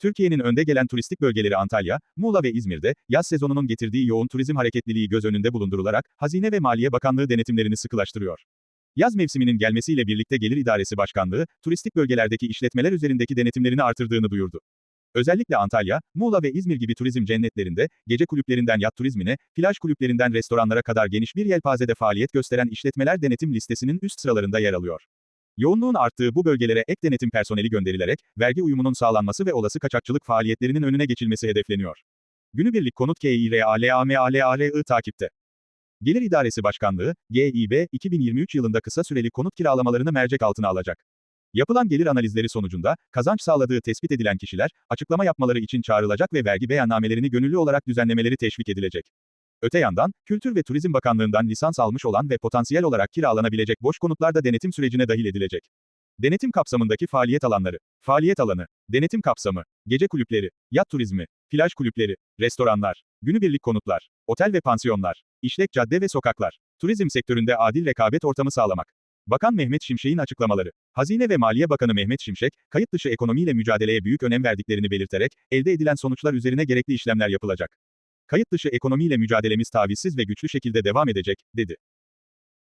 Türkiye'nin önde gelen turistik bölgeleri Antalya, Muğla ve İzmir'de, yaz sezonunun getirdiği yoğun turizm hareketliliği göz önünde bulundurularak, Hazine ve Maliye Bakanlığı denetimlerini sıkılaştırıyor. Yaz mevsiminin gelmesiyle birlikte Gelir İdaresi Başkanlığı, turistik bölgelerdeki işletmeler üzerindeki denetimlerini artırdığını duyurdu. Özellikle Antalya, Muğla ve İzmir gibi turizm cennetlerinde, gece kulüplerinden yat turizmine, plaj kulüplerinden restoranlara kadar geniş bir yelpazede faaliyet gösteren işletmeler denetim listesinin üst sıralarında yer alıyor. Yoğunluğun arttığı bu bölgelere ek denetim personeli gönderilerek, vergi uyumunun sağlanması ve olası kaçakçılık faaliyetlerinin önüne geçilmesi hedefleniyor. Günübirlik konut KİRALAMALARI takipte. Gelir İdaresi Başkanlığı, GİB, 2023 yılında kısa süreli konut kiralamalarını mercek altına alacak. Yapılan gelir analizleri sonucunda, kazanç sağladığı tespit edilen kişiler, açıklama yapmaları için çağrılacak ve vergi beyannamelerini gönüllü olarak düzenlemeleri teşvik edilecek. Öte yandan, Kültür ve Turizm Bakanlığı'ndan lisans almış olan ve potansiyel olarak kiralanabilecek boş konutlar da denetim sürecine dahil edilecek. Denetim kapsamındaki faaliyet alanları, faaliyet alanı, denetim kapsamı, gece kulüpleri, yat turizmi, plaj kulüpleri, restoranlar, günübirlik konutlar, otel ve pansiyonlar, işlek cadde ve sokaklar, turizm sektöründe adil rekabet ortamı sağlamak. Bakan Mehmet Şimşek'in açıklamaları. Hazine ve Maliye Bakanı Mehmet Şimşek, kayıt dışı ekonomiyle mücadeleye büyük önem verdiklerini belirterek, elde edilen sonuçlar üzerine gerekli işlemler yapılacak. Kayıt dışı ekonomiyle mücadelemiz tavizsiz ve güçlü şekilde devam edecek, dedi.